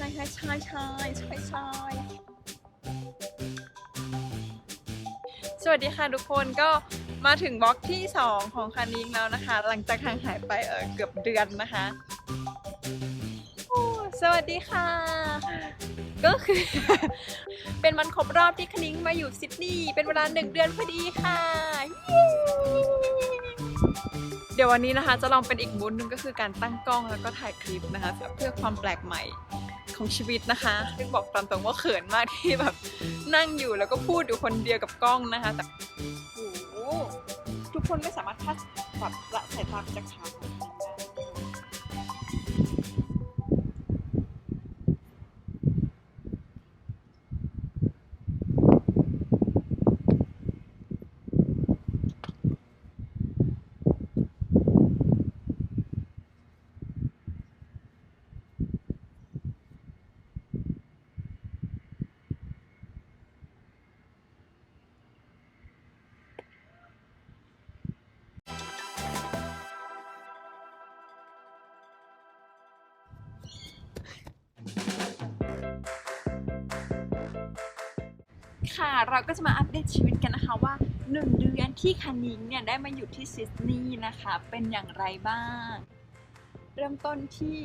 ใช่ใช่ใช่ใช่ใช่ใช่สวัสดีค่ะทุกคนก็มาถึงบล็อกที่ 2 ของคันนิ้งแล้วนะคะ หลังจากห่างหายไปเออเกือบเดือนนะคะสวัสดีค่ะ ก็คือ เป็นวันครบรอบที่คณิ้งมาอยู่ซิดนีย์เป็นเวลาหนึ่งเดือนพอดีค่ะ เดี๋ยววันนี้นะคะจะลองเป็นอีกมูดหนึงก็คือการตั้งกล้องแล้วก็ถ่ายคลิปนะคะ เพื่อความแปลกใหม่ ของชีวิตนะคะซึ่งบอกตามตรงว่าเขินมากที่แบบนั่งอยู่แล้วก็พูดอยู่คนเดียวกับกล้องนะคะแต่โอ้ทุกคนไม่สามารถคาดแบบละสายตาจากขาของ ค่ะ เราก็จะมาอัปเดตชีวิตกันนะคะว่า 1 เดือนที่คานิงเนี่ยได้มาอยู่ที่ซิดนีย์นะคะ เป็นอย่างไรบ้าง เริ่มต้นที่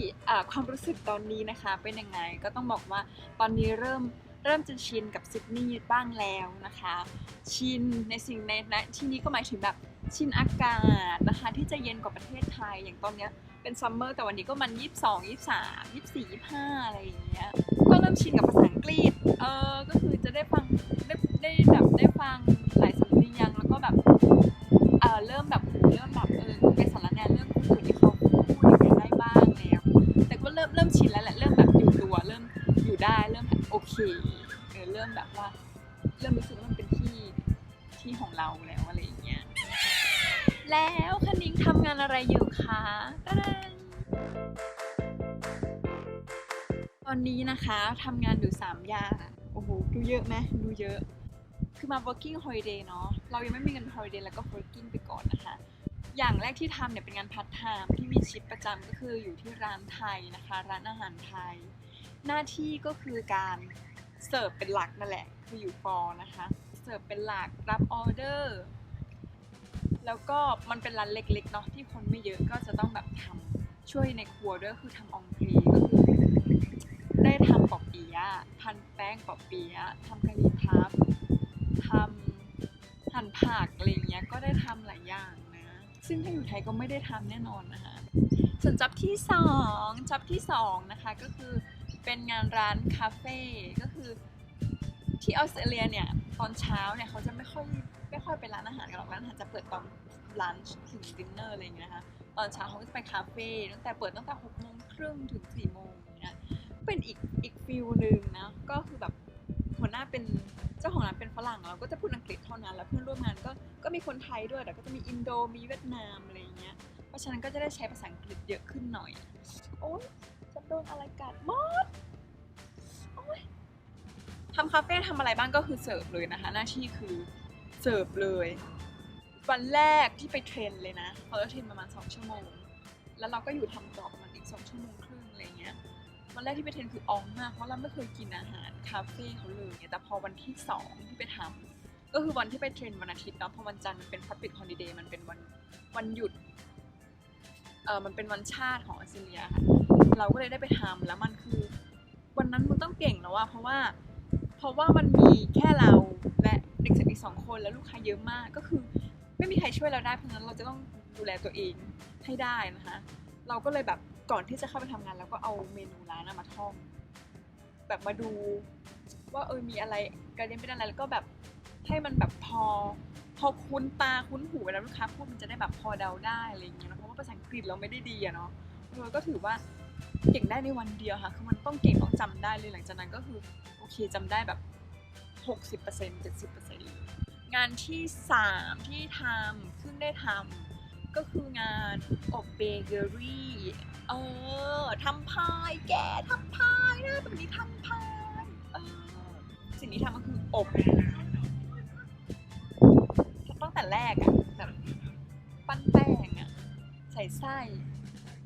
ความรู้สึกตอนนี้นะคะ เป็นยังไงก็ต้องบอกว่าตอนนี้เริ่มเริ่มจะชินกับซิดนีย์บ้างแล้วนะคะ ชินในสิ่งในนะที่นี้ก็หมายถึงแบบชินอากาศนะคะ ที่จะเย็นกว่าประเทศไทยอย่างตอนเนี้ย เป็นซัมเมอร์แต่วันนี้ก็มัน22 23 24 25อะไรอย่างเงี้ยก็เริ่มชินกับภาษาอังกฤษเออก็คือจะได้ฟังได้ได้แบบได้ฟังหลายสำเนียงแล้วก็แบบเออเริ่มแบบเริ่มแบบเออเป็นสารแนเรื่องคนอื่นที่เขาพูดอย่างไรได้บ้างแล้วแต่ก็เริ่มเริ่มชินแล้วแหละเริ่มแบบอยู่ตัวเริ่มอยู่ได้เริ่มโอเคเออเริ่มแบบว่า เริ่มรู้สึกว่ามันเป็นที่ที่ของเราแล้วอะไรอย่างเงี้ย แล้วคณิ้งทำงานอะไรอยู่คะตอนนี้นะคะทำงานอยู่ 3 อย่างโอ้โห ดูเยอะไหมดูเยอะ คือมา working holiday เนาะเรายังไม่มีเงิน holiday แล้วก็ working ไปก่อนนะคะ อย่างแรกที่ทำเนี่ยเป็นงานพาร์ไทม์ที่มีชิปประจำก็คืออยู่ที่ร้านไทยนะคะ ร้านอาหารไทย หน้าที่ก็คือการเสิร์ฟเป็นหลักนั่นแหละ คืออยู่ฟอนะคะ เสิร์ฟเป็นหลักรับออเดอร์ แล้วก็มันเป็นร้านเล็กๆเนาะที่คนไม่เยอะก็จะต้องแบบทำช่วยในครัวด้วยคือทำอองพรีก็คือได้ทำปอเปี๊ยะพันแป้งปอเปี๊ยะทำกะหรี่พับทำหั่นผักอะไรเงี้ยก็ได้ทำหลายอย่างนะ ซึ่งถ้าอยู่ไทยก็ไม่ได้ทำแน่นอนนะคะส่วนจ็อบที่สองจ็อบที่สองนะคะก็คือเป็นงานร้านคาเฟ่ก็คือที่ออสเตรเลียเนี่ยตอนเช้าเนี่ยเขาจะไม่ค่อย ไม่ค่อยไปร้านอาหารกันหรอกร้านอาหารจะเปิดตอนลันช์ถึงดินเนอร์อะไรอย่างเงี้ยนะคะตอนเช้าเขาก็จะไปคาเฟ่ตั้งแต่เปิดตั้งแต่หกโมงครึ่งถึงสี่โมงอย่างเงี้ยเป็นอีกอีกฟิลหนึ่งนะก็คือแบบหัวหน้าเป็นเจ้าของร้านเป็นฝรั่งเราก็จะพูดอังกฤษเท่านั้น แล้วเพื่อนร่วมงานก็ก็มีคนไทยด้วยแต่ก็จะมีอินโดมีเวียดนามอะไรอย่างเงี้ยเพราะฉะนั้นก็จะได้ใช้ภาษาอังกฤษเยอะขึ้นหน่อย โอ๊ยจะโดนอะไรกัดหมดโอ๊ยทำคาเฟ่ทำอะไรบ้างก็คือเสิร์ฟเลยนะคะ หน้าที่คือ เสิร์ฟเลย วันแรกที่ไปเทรนเลยนะเขาเทรนประมาณสองชั่วโมง แล้วเราก็อยู่ทำต่อประมาณอีกสองชั่วโมงครึ่งอะไรเงี้ยวันแรกที่ไปเทรนคืออองมากเพราะเราไม่เคยกินอาหารคาเฟ่เขาเลยแต่พอวันที่สองที่ไปทำก็คือวันที่ไปเทรนวันอาทิตย์เนาะเพอวันจันทร์มันเป็น public holiday มันเป็นวันวันหยุดเออมันเป็นวันชาติของออสเตรเลียค่ะเราก็เลยได้ไปทำแล้วมันคือ วันนั้นมันต้องเก่งแล้วอะเพราะว่าเพราะว่ามันมีแค่เราและ เด็กเสิร์ฟอีกสองคนแล้วลูกค้าเยอะมากก็คือ ไม่มีใครช่วยเราได้เพราะฉะนั้นเราจะต้องดูแลตัวเองให้ได้นะคะเราก็เลยแบบก่อนที่จะเข้าไปทำงานเราก็เอาเมนูร้านมาท่อง แบบมาดูว่าเออมีอะไรกระเด็นเป็นอะไรแล้วก็แบบให้มันแบบพอพอคุ้นตาคุ้นหูเวลาลูกค้าพูดมันจะได้แบบพอเดาได้อะไรอย่างเงี้ยนะเพราะว่าภาษาอังกฤษเราไม่ได้ดีอะเนาะเออก็ถือว่าเก่งได้ในวันเดียวค่ะคือมันต้องเก่งต้องจำได้เลยหลังจากนั้นก็คือโอเคจำได้แบบ 60% 70%งานที่ 3 ที่ทำเพิ่งได้ทำก็คืองานอบเบเกอรี่เออทำพายแกทำพายนะแบบนี้ทำพายเออสิ่งที่ทำก็คืออบตั้งแต่แรกอะแบบปั้นแป้งอะใส่ไส้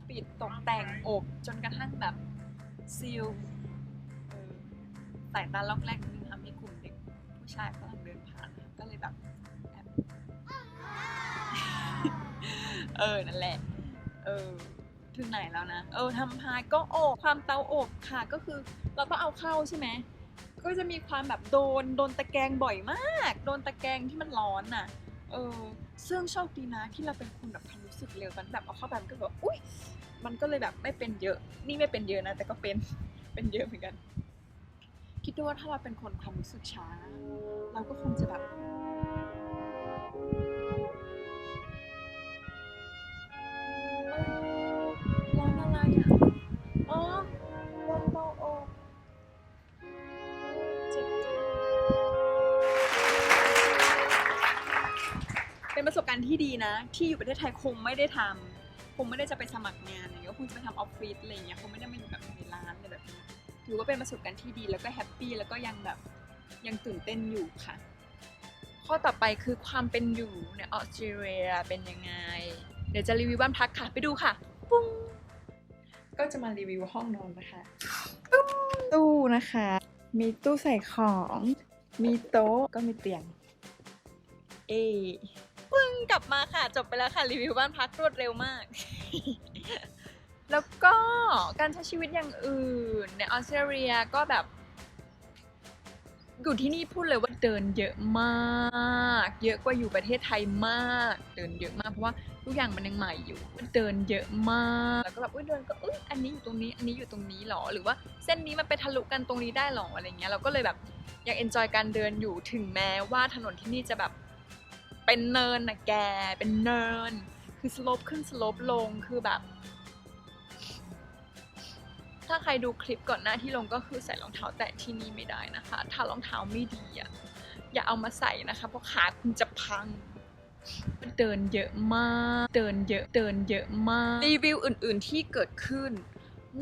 ปิดตกแต่งอบจนกระทั่งแบบซีลสายตาล็อกแรกนิ ชายกำลังเดินผ่านก็เลยแบบแอบเออ นั่นแหละ เออ ถึงไหนแล้วนะ เออทำพายก็อบ ความเตาอบค่ะ ก็คือเราต้องเอาเข้าใช่ไหม ก็จะมีความแบบโดน โดนตะแกรงบ่อยมาก โดนตะแกรงที่มันร้อนน่ะ เออ ซึ่งโชคดีนะที่เราเป็นคนแบบความรู้สึกเร็วตอนแบบเอาเข้าไปมันก็แบบ อุ้ยมันก็เลยแบบไม่เป็นเยอะ นี่ไม่เป็นเยอะนะ แต่ก็เป็น เป็นเยอะเหมือนกัน คิดดูว่าถ้าเราเป็นคนความรู้สึกช้า เราก็คงจะแบบร้อนอะไรอะอ๋อร้อนเบาอกเจ็บจังเป็นประสบการณ์ที่ดีนะ ที่อยู่ประเทศไทยคงไม่ได้ทำคงไม่ได้จะไปสมัครงานอะไรเงี้ยคงจะไปทำออฟฟิศอะไรเงี้ยคงไม่ได้มาอยู่แบบใน นี้ถือว่าเป็นประสบการณ์ที่ดีแล้วก็แฮปปี้แล้วก็ยังแบบยังตื่นเต้นอยู่ค่ะ ข้อต่อไปคือความเป็นอยู่ในออสเตรเลียเป็นยังไง เดี๋ยวจะรีวิวบ้านพักค่ะ ไปดูค่ะ ปุ้งก็จะมารีวิวห้องนอนนะคะ ตู้นะคะ มีตู้ใส่ของ มีโต๊ะก็มีเตียง เอปึ้งกลับมาค่ะ จบไปแล้วค่ะ รีวิวบ้านพักรวดเร็วมากแล้ว ก็การใช้ชีวิตอย่างอื่น ในออสเตรเลียก็แบบ อยู่ที่นี่พูดเลยว่าเดินเยอะมาก เยอะกว่าอยู่ประเทศไทยมาก เดินเยอะมากเพราะว่าทุกอย่างมันยังใหม่อยู่เดินเยอะมากแล้วก็แบบอุ้ยเดินก็อุ้ยอันนี้อยู่ตรงนี้อันนี้อยู่ตรงนี้หรอหรือว่าเส้นนี้มันไปทะลุกันตรงนี้ได้หรออะไรเงี้ยเราก็เลยแบบยังเอนจอยการเดินอยู่ถึงแม้ว่าถนนที่นี่จะแบบเป็นเนินนะแกเป็นเนิน คือสโลปขึ้นสโลปลงคือแบบ ถ้าใครดูคลิปก่อนหน้าที่ลงก็คือใส่รองเท้าแตะที่นี่ไม่ได้นะคะ ถ้ารองเท้าไม่ดีอะอย่าเอามาใส่นะคะ เพราะขาคุณจะพัง เดินเยอะมาก เดินเยอะ เดินเยอะมาก รีวิวอื่น ๆ ที่เกิดขึ้น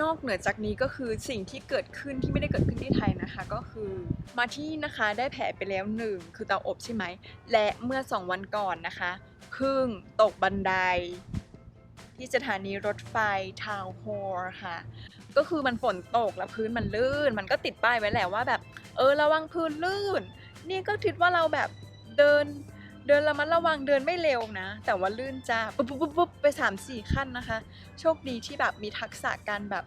นอกเหนือจากนี้ก็คือสิ่งที่เกิดขึ้นที่ไม่ได้เกิดขึ้นที่ไทยนะคะ ก็คือ มาที่นะคะได้แผลไปแล้วหนึ่งคือเตาอบใช่ไหม และเมื่อสองวันก่อนนะคะเพึ่งตกบันได ที่สถานีรถไฟทาวน์โฮลค่ะ ก็คือมันฝนตกแล้วพื้นมันลื่น มันก็ติดป้ายไว้แหละว่าแบบ เออระวังพื้นลื่น นี่ก็คิดว่าเราแบบเดินเดินระมัดระวังเดินไม่เร็วนะ แต่ว่าลื่นจ้าปุ๊บปุ๊บปุ๊บปุ๊บไปสามสี่ขั้นนะคะ โชคดีที่แบบมีทักษะการแบบ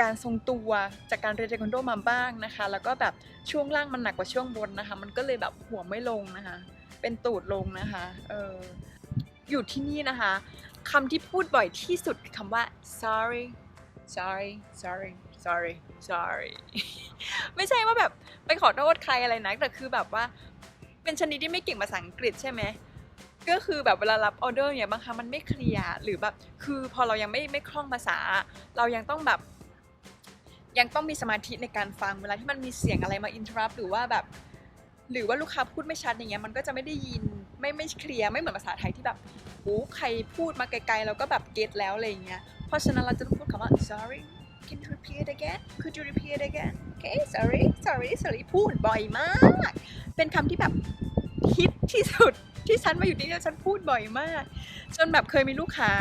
การทรงตัวจากการเรียนเทควันโดมาบ้างนะคะ แล้วก็แบบช่วงล่างมันหนักกว่าช่วงบนนะคะ มันก็เลยแบบหัวไม่ลงนะคะ เป็นตูดลงนะคะเอออยู่ที่นี่นะคะคำที่พูดบ่อยที่สุดคือคำว่า sorry sorry sorry sorry sorry ไม่ใช่ว่าแบบไปขอโทษใครอะไรนะ แต่คือแบบว่า เป็นชนิดที่ไม่เก่งภาษาอังกฤษใช่ไหมก็คือแบบเวลารับออเดอร์เนี่ยบางครั้งมันไม่เคลียร์หรือแบบคือพอเรายังไม่ไม่คล่องภาษา เรายังต้องแบบ ยังต้องมีสมาธิในการฟังเวลาที่มันมีเสียงอะไรมาอินทรัพหรือว่าแบบ หรือว่าลูกค้าพูดไม่ชัดอย่างเงี้ยมันก็จะไม่ได้ยินไม่ไม่เคลียร์ไม่เหมือนภาษาไทยที่แบบโอ้ใครพูดมาไกลๆเราก็แบบเก็ตแล้วอะไรอย่างเงี้ย เพราะฉะนั้นเราจะต้องพูดคำว่า sorry can you repeat again could you repeat again okay sorry sorry sorry พูดบ่อยมาก เป็นคำที่แบบฮิตที่สุดที่ฉันมาอยู่ที่นี่แล้วฉันพูดบ่อยมาก จนแบบเคยมีลูกค้า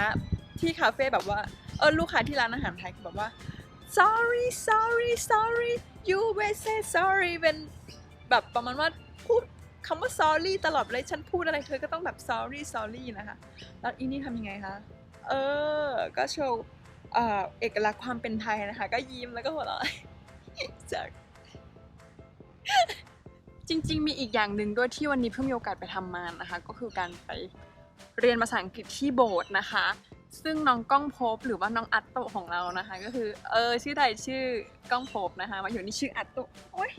ที่คาเฟ่แบบว่าเออลูกค้าที่ร้านอาหารไทยแบบว่า sorry sorry sorry you always say sorry when แบบประมาณว่าพูดคำว่า sorry ตลอดเลยฉันพูดอะไรเธอก็ต้องแบบ sorry sorry นะคะ แล้วอีนี่ทำยังไงคะ เออ ก็โชว์เอกลักษณ์ความเป็นไทยนะคะ ก็ยิ้มแล้วก็หัวเราะจากจริง ๆ มีอีกอย่างหนึ่งด้วยที่วันนี้เพิ่งมีโอกาสไปทำมานะคะ ก็คือการไปเรียนภาษาอังกฤษที่โบสถ์นะคะ ซึ่งน้องก้องภพหรือว่าน้องอัตโตของเรานะคะ ก็คือเออชื่อไทยชื่อก้องภพนะคะ มาอยู่นี่ชื่ออัตโตโอ๊ย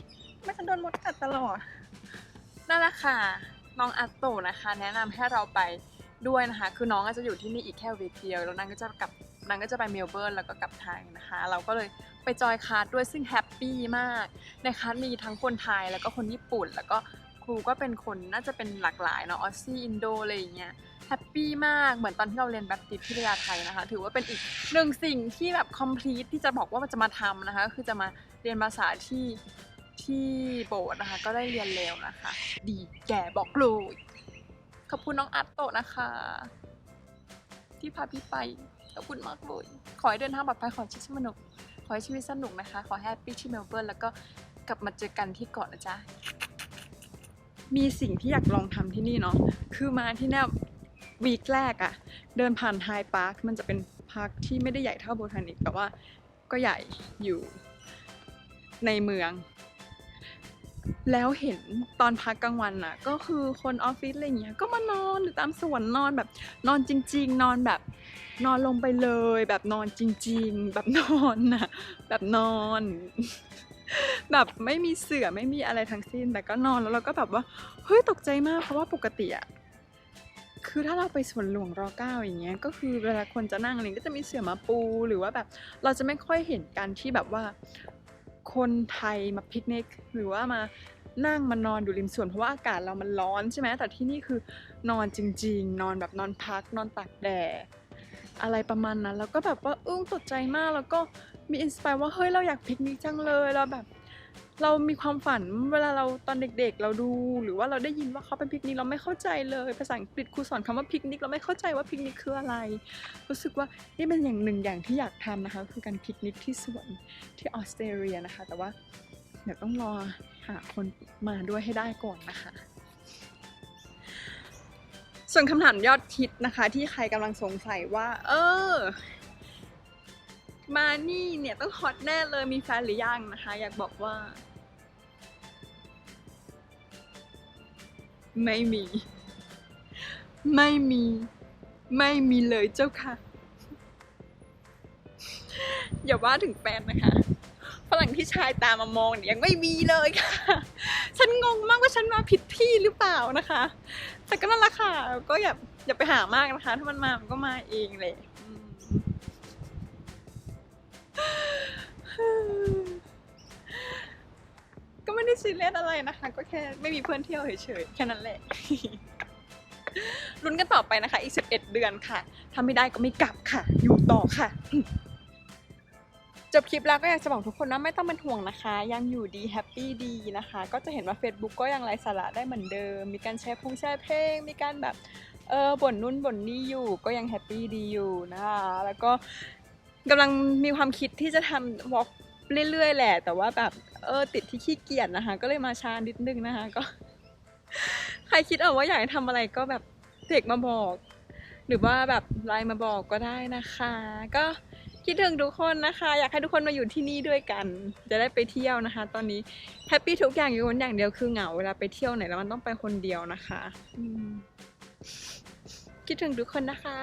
ไม่ฉันโดนมดกัดตลอดนั่นแหละค่ะน้องอัตโตนะคะ แนะนำให้เราไป ด้วยนะคะ คือน้องอาจจะอยู่ที่นี่อีกแค่วีคเดียว แล้วนางก็จะกลับนางก็จะไปเมลเบิร์นแล้วก็กลับไทยนะคะ เราก็เลยไปจอยคลาสด้วยซึ่งแฮปปี้มาก ในคลาสมีทั้งคนไทยแล้วก็คนญี่ปุ่น แล้วก็ครูก็เป็นคนน่าจะเป็นหลากหลายเนาะ ออสซี่ อินโดอะไรอย่างเงี้ย แฮปปี้มาก เหมือนตอนที่เราเรียนแบบติดพิทยาไทยนะคะ ถือว่าเป็นอีกหนึ่งสิ่งที่แบบ complete ที่จะบอกว่ามันจะมาทำนะคะ คือจะมาเรียนภาษาที่ที่โบสถ์นะคะ ก็ได้เรียนเร็วนะคะ ดีแก่บอกเลย ขอบคุณน้องอัตโตนะคะ ที่พาพี่ไป ขอบคุณมากเลย ขอให้เดินทางปลอดภัยขอให้ชีวิตสนุก ขอให้ชีวิตสนุกนะคะ ขอให้แฮปปี้ที่เมลเบิร์นแล้วก็กลับมาเจอกันที่เกาะนะจ๊ะ มีสิ่งที่อยากลองทำที่นี่เนาะ คือมาที่เนี่ยวีคแรกอะเดินผ่านไฮพาร์ค มันจะเป็นพาร์คที่ไม่ได้ใหญ่เท่าโบทานิกแต่ว่าก็ใหญ่อยู่ในเมือง แล้วเห็นตอนพักกลางวันน่ะ ก็คือคนออฟฟิศอะไรเงี้ยก็มานอนอยู่ตามสวนนอนแบบนอนจริง ๆ นอนแบบนอนลงไปเลย แบบนอนจริง ๆ แบบนอนน่ะแบบนอน แบบไม่มีเสื่อไม่มีอะไรทั้งสิ้น แต่ก็นอนแล้วเราก็แบบว่าเฮ้ยตกใจมากเพราะว่าปกติอะคือถ้าเราไปสวนหลวงรอเก้าอย่างเงี้ยก็คือเวลาคนจะนั่งอะไรก็จะมีเสื่อมาปูหรือว่าแบบ เราจะไม่ค่อยเห็นการที่แบบว่า คนไทยมาปิกนิกหรือว่ามานั่งมานอนอยู่ริมสวนเพราะว่าอากาศเรามันร้อนใช่ไหมแต่ที่นี่คือนอนจริง ๆ นอนแบบนอนพัก นอนตากแดดอะไรประมาณนั้น แล้วก็แบบว่าอึ้งตกใจมากแล้วก็มีอินสปายว่าเฮ้ยเราอยากปิกนิกจังเลยเราแบบ เรามีความฝันเวลาเราตอนเด็กๆ เราดู หรือว่าเราได้ยินว่าเขาเป็นปิกนิกเราไม่เข้าใจเลย ภาษาอังกฤษครูสอนคำว่าปิกนิกเราไม่เข้าใจว่าปิกนิกคืออะไร รู้สึกว่านี่เป็นอย่างหนึ่งอย่างที่อยากทำนะคะ คือการปิกนิกที่สวนที่ออสเตรเลียนะคะ แต่ว่าเดี๋ยวต้องรอหาคนมาด้วยให้ได้ก่อนนะคะ ส่วนคำถามยอดฮิตนะคะ ที่ใครกำลังสงสัยว่า เออ มานี่เนี่ยต้องฮอตแน่เลยมีแฟนหรือยังนะคะ อยากบอกว่า ไม่มี ไม่มี ไม่มีเลยเจ้าค่ะ อย่าว่าถึงแฟนนะคะฝรั่งที่ชายตามมามองเนี่ยยังไม่มีเลยค่ะ ฉันงงมากว่าฉันมาผิดที่หรือเปล่านะคะ แต่ก็นั่นแหละค่ะ ก็อย่าอย่าไปหามากนะคะ ถ้ามันมา มันก็มาเองแหละอืม ก็ไม่ได้ซีเรียสอะไรนะคะ ก็แค่ไม่มีเพื่อนเที่ยวเฉยๆ แค่นั้นแหละ ลุ้นกันต่อไปนะคะ อีก 11 เดือนค่ะถ้าไม่ได้ก็ไม่กลับค่ะ อยู่ต่อค่ะ จบคลิปแล้วก็อยากจะบอกทุกคนว่าไม่ต้องเป็นห่วงนะคะ ยังอยู่ดีแฮปปี้ดีนะคะ ก็จะเห็นว่า Facebook ก็ยังไร้สาระได้เหมือนเดิม มีการแชร์พงแชร์เพลง มีการแบบเออบ่นนู่นบ่นนี่อยู่ ก็ยังแฮปปี้ดีอยู่นะคะ แล้วก็ กำลังมีความคิดที่จะทำวอล์กเรื่อยๆแหละ แต่ว่าแบบเออติดที่ขี้เกียจนะคะ ก็เลยมาช้านิดนึงนะคะก็ ใครคิดเอาว่าอยากทำอะไรก็แบบเด็กมาบอก หรือว่าแบบไลน์มาบอกก็ได้นะคะ ก็คิดถึงทุกคนนะคะ อยากให้ทุกคนมาอยู่ที่นี่ด้วยกัน จะได้ไปเที่ยวนะคะ ตอนนี้แฮปปี้ทุกอย่างอยู่คนอย่างเดียวคือเหงาเวลาไปเที่ยวไหนแล้วมันต้องไปคนเดียวนะคะคิดถึงทุกคนนะคะ